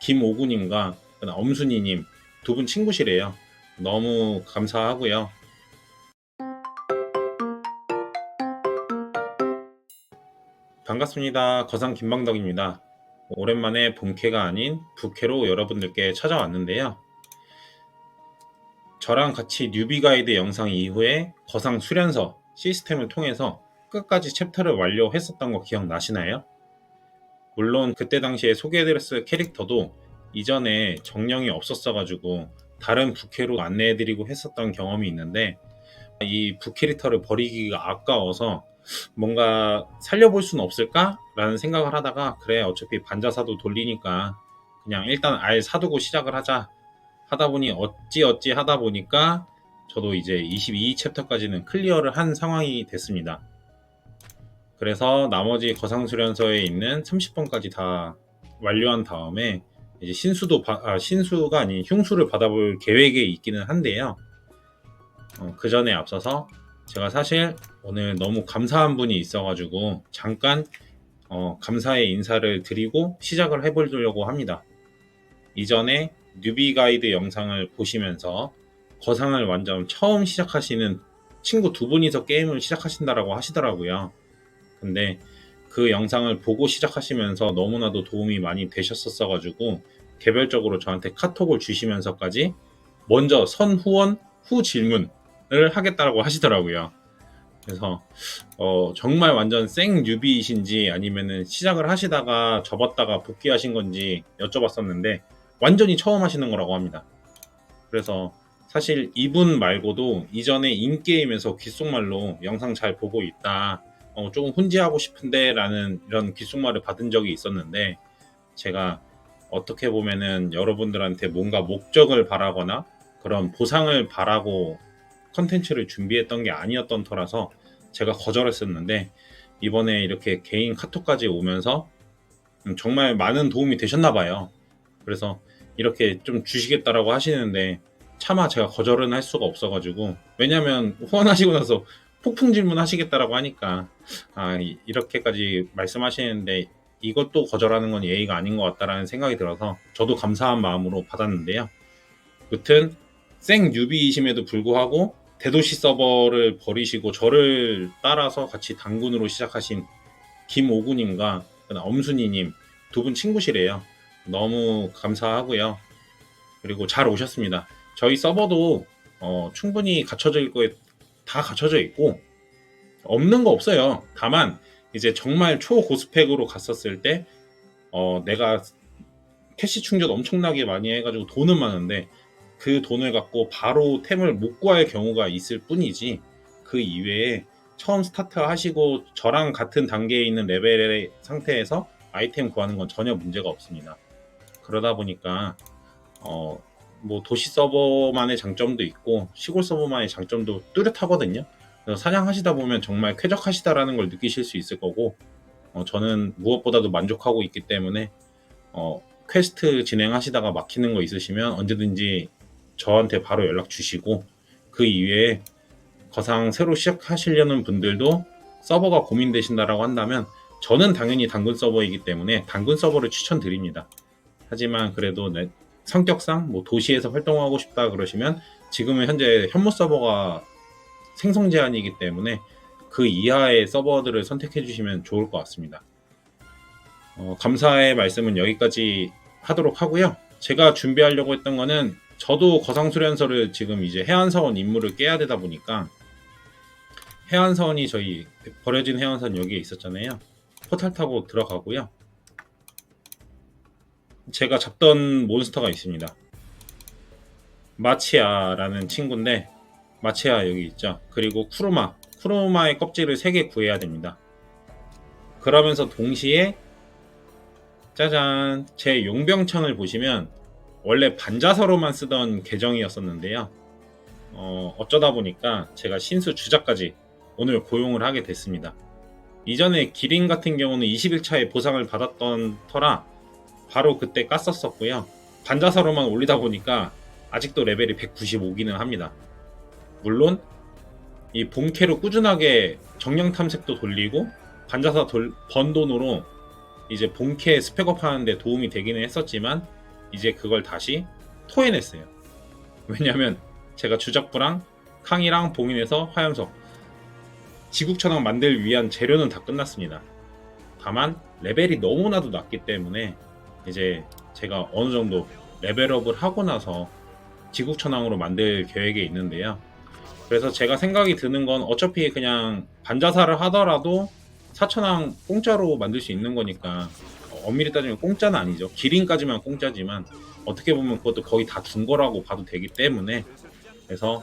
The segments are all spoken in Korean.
김오구님과 엄순이님 두 분 친구시래요. 너무 감사하고요. 반갑습니다. 거상 김방덕입니다. 오랜만에 본캐가 아닌 부캐로 여러분들께 찾아왔는데요. 저랑 같이 뉴비 가이드 영상 이후에 거상 수련서 시스템을 통해서 끝까지 챕터를 완료했었던 거 기억나시나요? 물론 그때 당시에 소개해드렸을 캐릭터도 이전에 정령이 없었어가지고 다른 부캐로 안내해드리고 했었던 경험이 있는데 이 부캐릭터를 버리기가 아까워서 뭔가 살려볼 수는 없을까라는 생각을 하다가 그래 어차피 반자사도 돌리니까 그냥 일단 알 사두고 시작을 하자 하다 보니 어찌 어찌 하다 보니까 저도 이제 22 챕터까지는 클리어를 한 상황이 됐습니다. 그래서 나머지 거상수련서에 있는 30번까지 다 완료한 다음에 이제 신수도 바- 아, 신수가 아닌 흉수를 받아볼 계획에 있기는 한데요. 어, 그 전에 앞서서 제가 사실 오늘 너무 감사한 분이 있어가지고 잠깐 어, 감사의 인사를 드리고 시작을 해보려고 합니다. 이전에 뉴비 가이드 영상을 보시면서 거상을 완전 처음 시작하시는 친구 두 분이서 게임을 시작하신다라고 하시더라고요. 근데 그 영상을 보고 시작하시면서 너무나도 도움이 많이 되셨었어가지고 개별적으로 저한테 카톡을 주시면서까지 먼저 선 후원 후 질문을 하겠다라고 하시더라고요. 그래서 어, 정말 완전 생 뉴비이신지 아니면은 시작을 하시다가 접었다가 복귀하신 건지 여쭤봤었는데 완전히 처음 하시는 거라고 합니다. 그래서 사실 이분 말고도 이전에 인게임에서 귓속말로 영상 잘 보고 있다. 어, 조금 훈지하고 싶은데 라는 이런 귓속말을 받은 적이 있었는데 제가 어떻게 보면은 여러분들한테 뭔가 목적을 바라거나 그런 보상을 바라고 컨텐츠를 준비했던 게 아니었던 터라서 제가 거절했었는데 이번에 이렇게 개인 카톡까지 오면서 음, 정말 많은 도움이 되셨나 봐요. 그래서 이렇게 좀 주시겠다라고 하시는데 차마 제가 거절은 할 수가 없어가지고 왜냐면 후원하시고 나서 폭풍 질문 하시겠다라고 하니까 아 이- 이렇게까지 말씀하시는데 이것도 거절하는 건 예의가 아닌 것 같다라는 생각이 들어서 저도 감사한 마음으로 받았는데요. 무튼 생 뉴비이심에도 불구하고 대도시 서버를 버리시고 저를 따라서 같이 당군으로 시작하신 김오구님과 엄순이님 두 분 친구시래요. 너무 감사하고요. 그리고 잘 오셨습니다. 저희 서버도 어, 충분히 있고 다 갖춰져 있고 없는 거 없어요. 다만 이제 정말 초고스펙으로 갔었을 때 어, 내가 캐시 충전 엄청나게 많이 해가지고 돈은 많은데 그 돈을 갖고 바로 템을 못 구할 경우가 있을 뿐이지 그 이외에 처음 스타트 하시고 저랑 같은 단계에 있는 레벨의 상태에서 아이템 구하는 건 전혀 문제가 없습니다. 그러다 보니까 어, 뭐 도시 서버만의 장점도 있고 시골 서버만의 장점도 뚜렷하거든요. 그래서 사냥하시다 보면 정말 쾌적하시다라는 걸 느끼실 수 있을 거고 어, 저는 무엇보다도 만족하고 있기 때문에 어, 퀘스트 진행하시다가 막히는 거 있으시면 언제든지 저한테 바로 연락 주시고 그 이외에 거상 새로 시작하시려는 분들도 서버가 고민되신다라고 한다면 저는 당연히 당근 서버이기 때문에 당근 서버를 추천드립니다. 하지만 그래도 내 성격상 뭐 도시에서 활동하고 싶다 그러시면 지금은 현재 현무 서버가 생성 제한이기 때문에 그 이하의 서버들을 선택해 주시면 좋을 것 같습니다. 어, 감사의 말씀은 여기까지 하도록 하고요. 제가 준비하려고 했던 거는 저도 거상수련서를 지금 이제 해안사원 임무를 깨야 되다 보니까 해안사원이 저희 버려진 해안선 여기에 있었잖아요. 포탈 타고 들어가고요. 제가 잡던 몬스터가 있습니다. 마치아라는 친구인데 마치아 여기 있죠. 그리고 쿠르마, 쿠르마의 껍질을 3개 구해야 됩니다. 그러면서 동시에 짜잔 제 용병창을 보시면 원래 반자서로만 쓰던 계정이었었는데요. 어, 어쩌다 보니까 제가 신수 주자까지 오늘 고용을 하게 됐습니다. 이전에 기린 같은 경우는 20일차에 보상을 받았던 터라 바로 그때 깠었었고요. 반자서로만 올리다 보니까 아직도 레벨이 195기는 합니다. 물론 이 본캐로 꾸준하게 정령 탐색도 돌리고 반자사 돌, 번 돈으로 이제 본캐 스펙업 하는데 도움이 되기는 했었지만 이제 그걸 다시 토해냈어요. 왜냐면 제가 주작부랑 캉이랑 봉인해서 화염석 지국천왕 만들 위한 재료는 다 끝났습니다. 다만 레벨이 너무나도 낮기 때문에 이제 제가 어느 정도 레벨업을 하고 나서 지국천왕으로 만들 계획이 있는데요. 그래서 제가 생각이 드는 건 어차피 그냥 반자사를 하더라도 사천왕 공짜로 만들 수 있는 거니까 어, 엄밀히 따지면 공짜는 아니죠. 기린까지만 공짜지만 어떻게 보면 그것도 거의 다 준 거라고 봐도 되기 때문에 그래서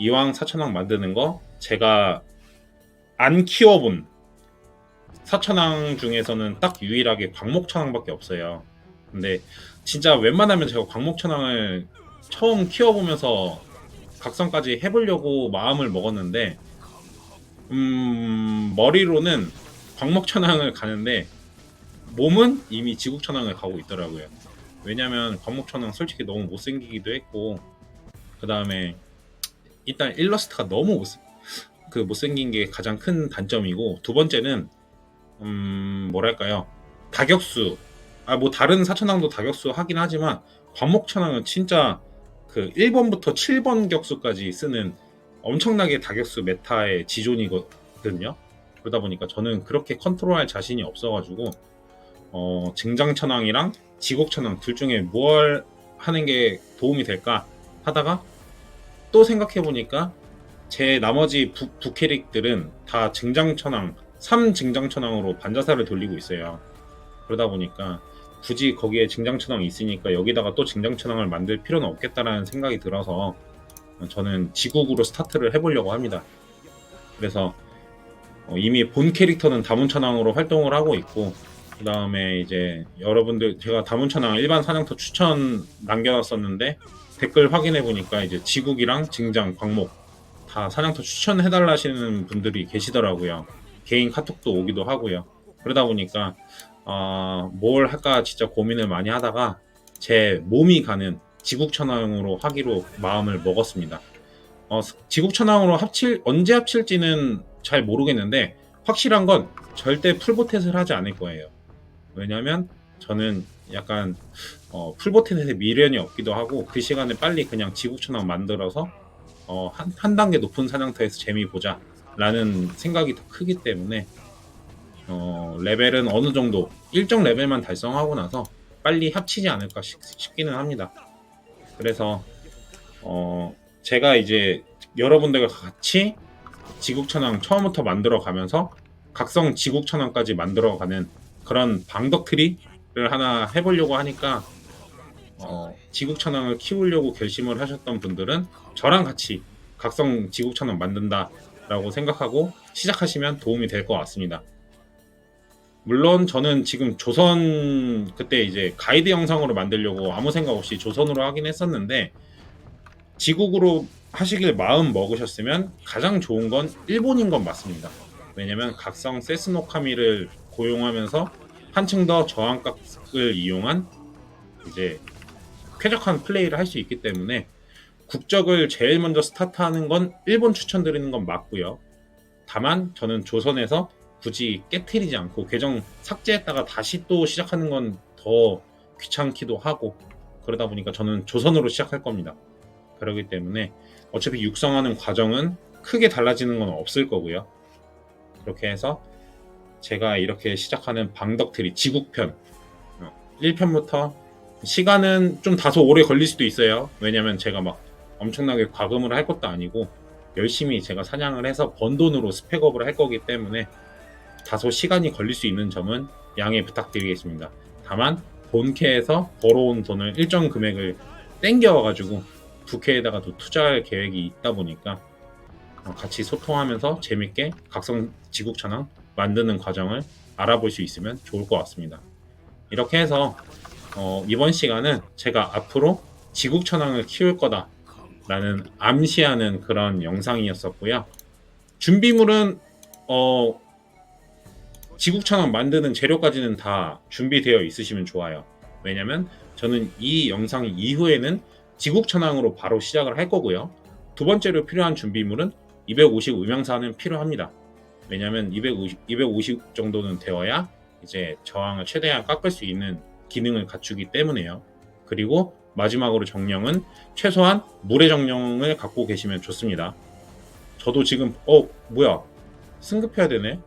이왕 사천왕 만드는 거 제가 안 키워본 사천왕 중에서는 딱 유일하게 광목천왕밖에 없어요. 근데 진짜 웬만하면 제가 광목천왕을 처음 키워보면서 각성까지 해보려고 마음을 먹었는데 음, 머리로는 광목천왕을 가는데 몸은 이미 지국천왕을 가고 있더라고요. 왜냐면 광목천왕 솔직히 너무 못생기기도 했고 그 다음에 일단 일러스트가 너무 못, 그 못생긴 게 가장 큰 단점이고 두 번째는 음 뭐랄까요 다격수 아 뭐 다른 사천왕도 다격수 하긴 하지만 광목천왕은 진짜 그 1번부터 7번 격수까지 쓰는 엄청나게 다격수 메타의 지존이거든요. 그러다 보니까 저는 그렇게 컨트롤할 자신이 없어가지고 어, 증장천왕이랑 지곡천왕 둘 중에 뭘 하는 게 도움이 될까 하다가 또 생각해 보니까 제 나머지 부, 부캐릭들은 다 증장천왕 3증장천왕으로 반자사를 돌리고 있어요. 그러다 보니까 굳이 거기에 증장천왕이 있으니까 여기다가 또 증장천왕을 만들 필요는 없겠다라는 생각이 들어서 저는 지국으로 스타트를 해보려고 합니다. 그래서 어, 이미 본 캐릭터는 다문천왕으로 활동을 하고 있고 그 다음에 이제 여러분들 제가 다문천왕 일반 사냥터 추천 남겨놨었는데 댓글 확인해 보니까 이제 지국이랑 증장 광목 다 사냥터 추천해달라 하시는 분들이 계시더라고요. 개인 카톡도 오기도 하고요. 그러다 보니까 어, 뭘 할까 진짜 고민을 많이 하다가 제 몸이 가는 지국천왕으로 하기로 마음을 먹었습니다. 어, 지국천왕으로 합칠 언제 합칠지는 잘 모르겠는데 확실한 건 절대 풀보텟을 하지 않을 거예요. 왜냐면 저는 약간 어, 풀보텟에 미련이 없기도 하고 그 시간에 빨리 그냥 지국천왕 만들어서 어, 한, 한 단계 높은 사냥터에서 재미 보자 라는 생각이 더 크기 때문에 어, 레벨은 어느 정도 일정 레벨만 달성하고 나서 빨리 합치지 않을까 싶, 싶기는 합니다. 그래서 어, 제가 이제 여러분들과 같이 지국천왕 처음부터 만들어 가면서 각성 지국천왕까지 만들어 가는 그런 방덕트리를 하나 해보려고 하니까 어, 지국천왕을 키우려고 결심을 하셨던 분들은 저랑 같이 각성 지국천왕 만든다 라고 생각하고 시작하시면 도움이 될 것 같습니다. 물론 저는 지금 조선 그때 이제 가이드 영상으로 만들려고 아무 생각 없이 조선으로 하긴 했었는데 지국으로 하시길 마음 먹으셨으면 가장 좋은 건 일본인 건 맞습니다. 왜냐면 각성 세스노카미를 고용하면서 한층 더 저항각을 이용한 이제 쾌적한 플레이를 할 수 있기 때문에 국적을 제일 먼저 스타트하는 건 일본 추천드리는 건 맞고요. 다만 저는 조선에서 굳이 깨트리지 않고 계정 삭제했다가 다시 또 시작하는 건 더 귀찮기도 하고 그러다 보니까 저는 조선으로 시작할 겁니다. 그렇기 때문에 어차피 육성하는 과정은 크게 달라지는 건 없을 거고요. 그렇게 해서 제가 이렇게 시작하는 방덕트리 지국편 1편부터 시간은 좀 다소 오래 걸릴 수도 있어요. 왜냐면 제가 막 엄청나게 과금을 할 것도 아니고 열심히 제가 사냥을 해서 번 돈으로 스펙업을 할 거기 때문에 다소 시간이 걸릴 수 있는 점은 양해 부탁드리겠습니다. 다만 본캐에서 벌어온 돈을 일정 금액을 땡겨가지고 부캐에다가도 투자할 계획이 있다 보니까 어, 같이 소통하면서 재밌게 각성 지국 천왕 만드는 과정을 알아볼 수 있으면 좋을 것 같습니다. 이렇게 해서 어, 이번 시간은 제가 앞으로 지국 천왕을 키울 거다 라는 암시하는 그런 영상이었었고요. 준비물은 어, 지국천왕 만드는 재료까지는 다 준비되어 있으시면 좋아요. 왜냐면 저는 이 영상 이후에는 지국천왕으로 바로 시작을 할 거고요. 두 번째로 필요한 준비물은 250 음영사는 필요합니다. 왜냐면 250, 250 정도는 되어야 이제 저항을 최대한 깎을 수 있는 기능을 갖추기 때문에요. 그리고 마지막으로 정령은 최소한 물의 정령을 갖고 계시면 좋습니다. 저도 지금 어 뭐야 승급해야 되네.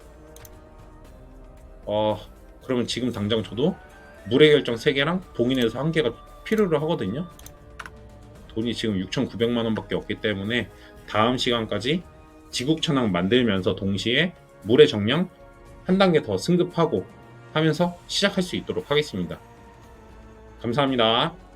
어 그러면 지금 당장 저도 물의 결정 3개랑 봉인에서 1개가 필요로 하거든요. 돈이 지금 6,900만 원밖에 없기 때문에 다음 시간까지 지국천왕 만들면서 동시에 물의 정령 한 단계 더 승급하고 하면서 시작할 수 있도록 하겠습니다. 감사합니다.